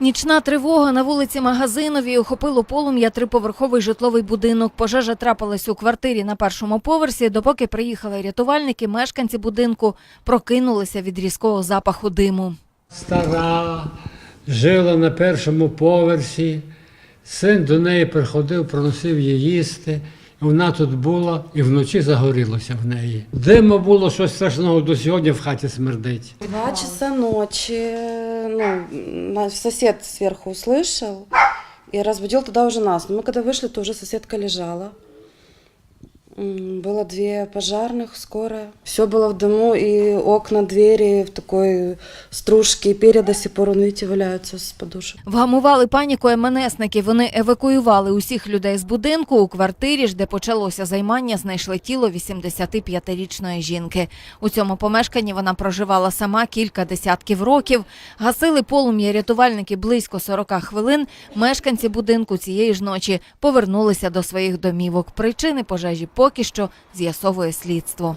Нічна тривога на вулиці Магазиновій охопило полум'я триповерховий житловий будинок. Пожежа трапилась у квартирі на першому поверсі. Допоки приїхали рятувальники, мешканці будинку прокинулися від різкого запаху диму. стара, жила на першому поверсі. Син до неї приходив, приносив їй їсти. Вона тут була і вночі загорілося в неї. Диму було щось страшного до сьогодні в хаті смердить. Два часа ночи, ну, на- сосед сверху услышал и разбудил тогда уже нас. Но мы когда вышли, то уже соседка лежала. М, Было две пожарных, скорая. Все было в дыму, и окна, двери в такой стружке, и перья до сих пор, вон, видите, валяются с подушек. Вгамували паніку МНСники. Вони евакуювали усіх людей з будинку. У квартирі ж, де почалося займання, знайшли тіло 85-річної жінки. У цьому помешканні вона проживала сама кілька десятків років. Гасили полум'я рятувальники близько 40 хвилин. Мешканці будинку цієї ж ночі повернулися до своїх домівок. Причини пожежі поки що з'ясовує слідство.